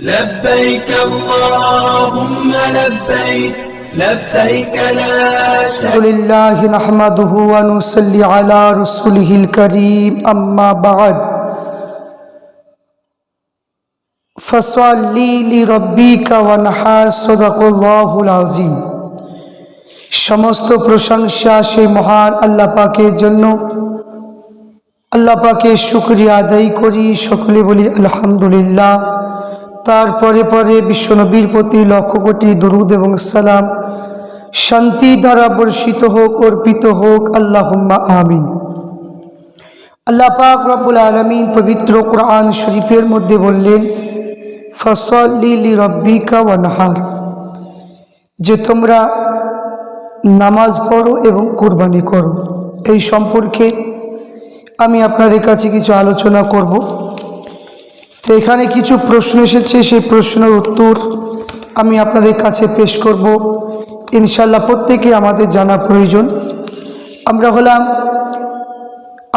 لبيك اللهم لبيك لبيك لا شريك الحمد لله نحمده ونصلي على رسوله الكريم أما بعد فصلي لربك ونحر صدق الله العظيم সমস্ত প্রশংসা সেই মহান আল্লাহ পাকের জন্য আল্লাহ পাকে শুক্রিয়া আদায় করি সকলে বলি আলহামদুলিল্লাহ তারপরে পরে পরে বিশ্বনবীর প্রতি লক্ষ কোটি দরুদ এবং সালাম। শান্তি দ্বারা বর্ষিত হোক, অর্পিত হোক, আল্লাহুম্মা আমিন। আল্লাহ পাক রব্বুল আলমিন পবিত্র কোরআন শরীফের মধ্যে বললেন ফসলি রব্বিকা ওয়ানহার। যে তোমরা নামাজ পড়ো এবং কুরবানি করো। এই সম্পর্কে আমি আপনাদের কাছে কিছু আলোচনা করব। তো এখানে কিছু প্রশ্ন এসেছে, সেই প্রশ্নের উত্তর আমি আপনাদের কাছে পেশ করব। ইনশাল্লাহ প্রত্যেকে আমাদের জানা প্রয়োজন। আমরা হলাম,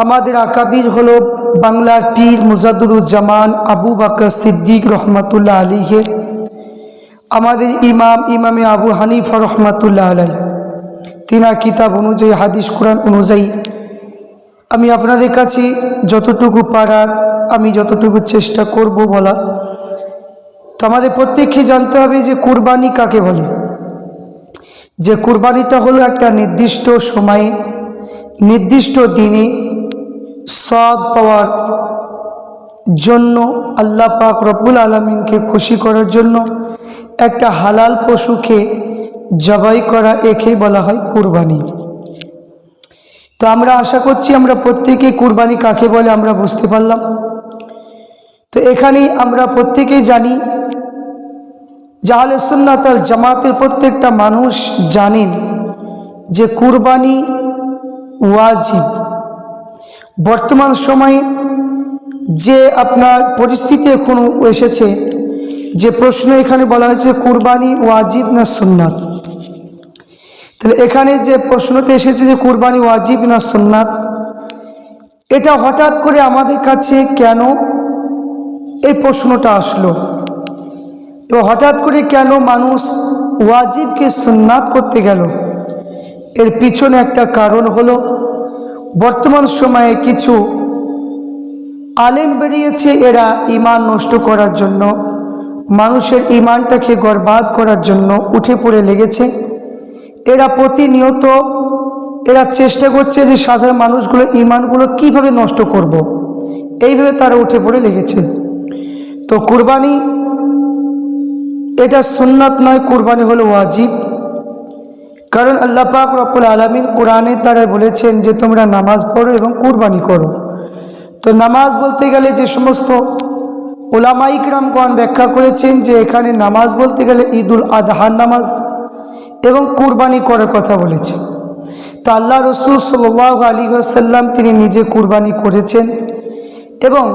আমাদের আকাবির হলো বাংলার পীর মুজাদুরুজ্জামান আবু বাকর সিদ্দিক রহমতুল্লাহ আলীহে আমাদের ইমাম, ইমামে আবু হানিফা রহমাতুল্লাহ আলাই তিনা কিতাব অনুযায়ী, হাদিস কোরআন অনুযায়ী আমি আপনাদের কাছে যতটুকু পারার, আমি যতটুকু চেষ্টা করব বলার, তো আমাদের প্রত্যেককে জানতে হবে যে কুরবানি কাকে বলে? যে কুরবানিটা হলো একটা নির্দিষ্ট সময়ে, নির্দিষ্ট দিনে সব পাওয়ার জন্য আল্লাহ পাক রব্বুল আলমিনকে খুশি করার জন্য একটা হালাল পশুকে জবাই করা একে বলা হয় কুরবানি। তো আমরা আশা করছি আমরা প্রত্যেকেই কুরবানি কাকে বলে আমরা বুঝতে পারলাম। তো এখানে আমরা প্রত্যেকেই জানি জাহালে সুন্নাতাল জামাতের প্রত্যেকটা মানুষ জানেন যে কুরবানি ওয়াজিব। বর্তমান সময়ে যে আপনার পরিস্থিতি এখন এসেছে, যে প্রশ্ন এখানে বলা হয়েছে, কুরবানি ওয়াজিব না সুন্নাত? তাহলে এখানে যে প্রশ্নটা এসেছে যে কুরবানি ওয়াজিব না সুন্নাত, এটা হঠাৎ করে আমাদের কাছে কেন এই প্রশ্নটা আসলো? এবং হঠাৎ করে কেন মানুষ ওয়াজিবকে সুন্নাত করতে গেল? এর পিছনে একটা কারণ হলো, বর্তমান সময়ে কিছু আলেম বেরিয়েছে এরা ইমান নষ্ট করার জন্য, মানুষের ইমানটাকে গর্বাদ করার জন্য উঠে পড়ে লেগেছে। এরা প্রতিনিয়ত এরা চেষ্টা করছে যে সাধারণ মানুষগুলো, ইমানগুলো কীভাবে নষ্ট করব। এইভাবে তারা উঠে পড়ে লেগেছে। তো কুরবানি, এটা সুন্নাত নয়, কুরবানি হলো ওয়াজিব। কারণ আল্লাহ পাক রব্বুল আলমিন কোরআনে তারা বলেছেন যে তোমরা নামাজ পড়ো এবং কুরবানি করো। তো নামাজ বলতে গেলে যে সমস্ত ওলামাইকরামগণ ব্যাখ্যা করেছেন যে এখানে নামাজ বলতে গেলে ঈদুল আদহার নামাজ এবং কুরবানি করার কথা বলেছে। তো আল্লাহ রসুল সাল্লাহ আলী আসাল্লাম তিনি নিজে কুরবানি করেছেন এবং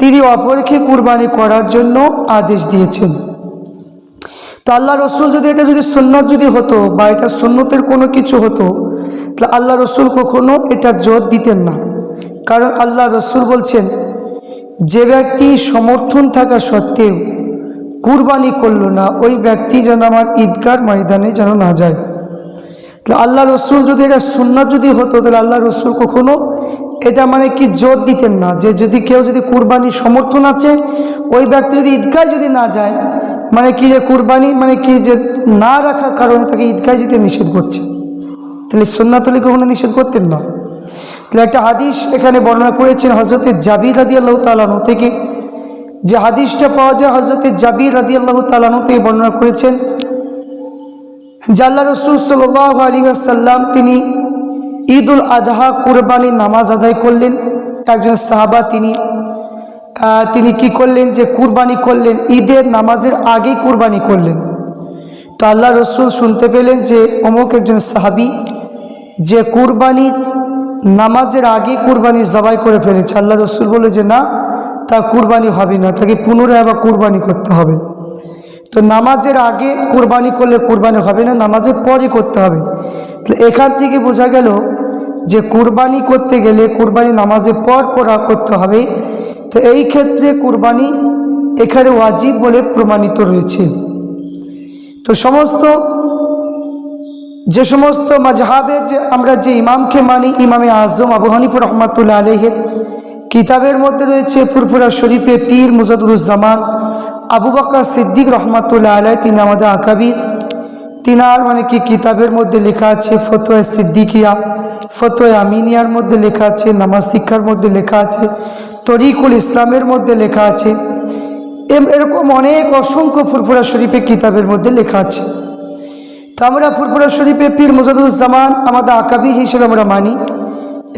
তিনি অপরকে কুরবানি করার জন্য আদেশ দিয়েছেন। তো আল্লাহ রসুল যদি এটা যদি সুন্নত যদি হতো বা এটা সুন্নতের কোনো কিছু হতো, তাহলে আল্লাহ রসুল কখনো এটা জোর দিতেন না। কারণ আল্লাহ রসুল বলছেন, যে ব্যক্তি সমর্থন থাকা সত্ত্বেও কুরবানি করল না, ওই ব্যক্তি যেন আমার ঈদগার ময়দানে যেন না যায়। তাহলে আল্লাহ রসুল যদি এটা সুন্নত যদি হতো, তাহলে আল্লাহ রসুল কখনো এটা মানে কি জোর দিতেন না যে যদি কেউ যদি কুরবানি সমর্থন আছে, ওই ব্যক্তি যদি ঈদগায় যদি না যায় মানে কি যে কুরবানি মানে কি যে না রাখার কারণে তাকে ঈদগায় যেতে নিষেধ করছে। তাহলে সুন্নাতলি কখনো নিষেধ করতেন না। তাহলে একটা হাদিস এখানে বর্ণনা করেছেন হজরতে জাবির রাদি আল্লাহ তালানো থেকে। যে হাদিসটা পাওয়া যায় হজরতে জাবির রাদি আল্লাহ তালানো থেকে বর্ণনা করেছেন জাল্লা রসুল সাল আলী আসাল্লাম তিনি ঈদ উল আদহা কুরবানি নামাজ আদায় করলেন। একজন সাহাবা তিনি তিনি কি করলেন যে কুরবানি করলেন, ঈদের নামাজের আগেই কুরবানি করলেন। তো আল্লাহ রসুল শুনতে পেলেন যে অমুক একজন সাহাবি যে কুরবানির নামাজের আগে কুরবানি জবাই করে ফেলেছে। আল্লাহ রসুল বলে যে না তা কুরবানি হবে না, তাকে পুনরায় আবার কুরবানি করতে হবে। তো নামাজের আগে কুরবানি করলে কুরবানি হবে না, নামাজের পরে করতে হবে। তো এখান থেকে বোঝা গেল যে কুরবানি করতে গেলে কুরবানি নামাজের পর করা করতে হবে। তো এই ক্ষেত্রে কুরবানি এখানে ওয়াজিব বলে প্রমাণিত রয়েছে। তো সমস্ত, যে সমস্ত মাঝহাবে যে আমরা যে ইমামকে মানি, ইমামে আজম আবু হানিফ রহমাতুল্লাহ আলহের কিতাবের মধ্যে রয়েছে ফুরফুরা শরীফে পীর মুজাদুরুজ্জামান, আবু বকর সিদ্দিক রহমাতুল্লাহ আলাই তিনি আমাদের আকাবির। তিনার মানে কি? কিতাবের মধ্যে লেখা আছে ফতোয় সিদ্দিকিয়া, ফতোয় আমিনিয়ার মধ্যে লেখা আছে, নামাজ শিক্ষার মধ্যে লেখা আছে, তরিকুল ইসলামের মধ্যে লেখা আছে এরকম অনেক অসংখ্য ফুরফুরা শরীফে কিতাবের মধ্যে লেখা আছে। তা আমরা ফুরফুরা শরীফে পীর মুজাদুজ্জামান আমাদের আকাবি হিসেবে আমরা মানি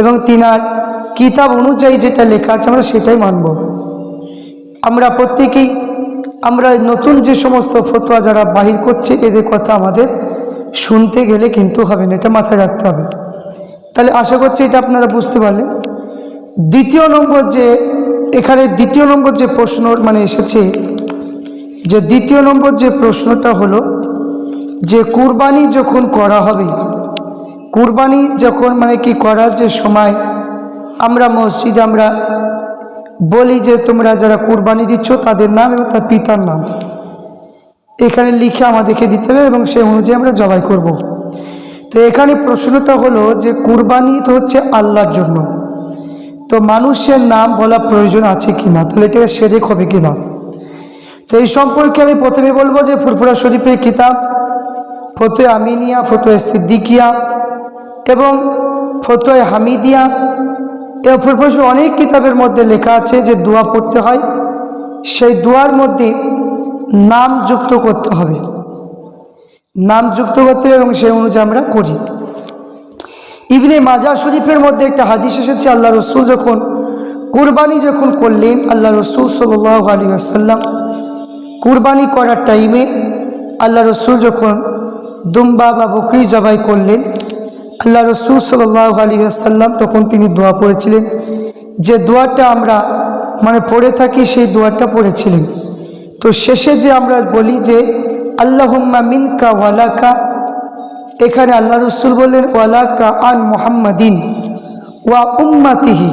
এবং তিনার কিতাব অনুযায়ী যেটা লেখা আছে, আমরা সেটাই মানব। আমরা প্রত্যেকেই, আমরা নতুন যে সমস্ত ফতোয়া যারা বাহির করছে, এদের কথা আমাদের শুনতে গেলে কিন্তু হবে না, এটা মাথায় রাখতে হবে। তাহলে আশা করছি এটা আপনারা বুঝতে পারলেন। দ্বিতীয় নম্বর যে, এখানে দ্বিতীয় নম্বর যে প্রশ্ন মানে এসেছে, যে দ্বিতীয় নম্বর যে প্রশ্নটা হলো যে কুরবানি যখন করা হবে, কুরবানি যখন মানে কি করার যে সময় আমরা মসজিদে আমরা বলি যে তোমরা যারা কুরবানি দিচ্ছ তাদের নাম এবং তার পিতার নাম। এখানে লিখে আমাদেরকে দিতে হবে এবং সেই অনুযায়ী আমরা জবাই করব। তো এখানে প্রশ্নটা হলো যে কুরবানি তো হচ্ছে আল্লাহর জন্য। তো মানুষের নাম বলা প্রয়োজন আছে কি না তাহলে এটা সেরেক হবে কি না তো এই সম্পর্কে আমি প্রথমে বলব যে ফুরফুরা শরীফের কিতাব, ফতোয় আমিনিয়া, ফতোয় সিদ্দিকিয়া এবং ফতোয় হামিদিয়া ফুরফুরা শরীফের অনেক কিতাবের মধ্যে লেখা আছে যে দোয়া পড়তে হয়। সেই দোয়ার মধ্যে নাম যুক্ত করতে হবে। নাম যুক্ত করতে হবে এবং সেই অনুযায়ী আমরা করি। ইবনে মাজা শরীফের মধ্যে একটা হাদিস এসেছে, আল্লাহ রসুল যখন কুরবানি যখন করলেন, আল্লাহ রসুল সাল আলী আসাল্লাম কুরবানি করার টাইমে আল্লাহ রসুল যখন দুম্বা বা বকরি জবাই করলেন আল্লাহ রসুল সাল আলী আসাল্লাম তখন তিনি দোয়া পড়েছিলেন। যে দোয়াটা আমরা মানে পড়ে থাকি, সেই দোয়াটা পড়েছিলেন। তো শেষে যে আমরা বলি যে, আল্লাহুম্মা মিনকা ওয়ালাকা এখানে আল্লাহ রসুল বললেন ওয়ালাকা আন মোহাম্মদিন ওয়া উম্মাতিহি।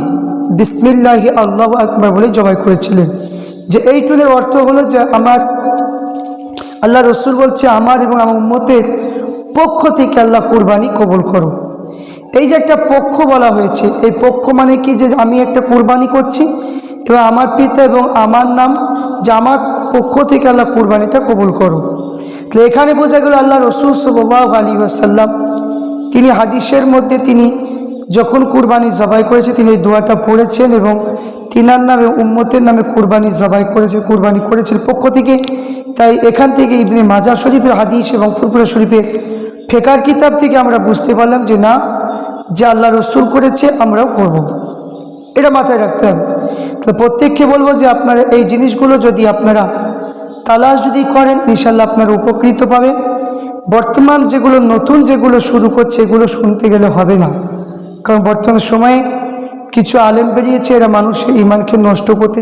বিসমিল্লাহি আল্লাহ আকবর বলে জবাই করেছিলেন। যে এই টুলের অর্থ হলো যে আমার, আল্লাহ রসুল বলছে, আমার এবং আমার উম্মতের পক্ষ থেকে আল্লাহ কুরবানি কবুল করো। এই যে একটা পক্ষ বলা হয়েছে, এই পক্ষ মানে কি? যে আমি একটা কুরবানি করছি এবং আমার পিতা এবং আমার নাম, যে আমার পক্ষ থেকে আল্লাহ কুরবানিটা কবুল করো। তো এখানে বোঝা গেল আল্লাহ রসুল সাল্লাহ আলী আসাল্লাম তিনি হাদিসের মধ্যে তিনি যখন কুরবানি জবাই করেছে, তিনি এই দোয়াটা পড়েছেন এবং তিনার নামে, উম্মতের নামে কুরবানি জবাই করেছে, কুরবানি করেছেন পক্ষ থেকে। তাই এখান থেকে ইবনে মাজা শরীফের হাদিস এবং ফুরফুরা শরীফের ফেকার কিতাব থেকে আমরা বুঝতে পারলাম যে না যে আল্লাহ রসুল করেছে আমরাও করব। এটা মাথায় রাখতে হবে। তো প্রত্যেককে বলব যে আপনারা এই জিনিসগুলো যদি আপনারা তালাশ যদি করেন ইনশাল্লাহ আপনারা উপকৃত পাবেন বর্তমান যেগুলো নতুন যেগুলো শুরু করছে, এগুলো শুনতে গেলে হবে না। কারণ বর্তমান সময়ে কিছু আলেম বেরিয়েছে, এরা মানুষের ইমানকে নষ্ট করতে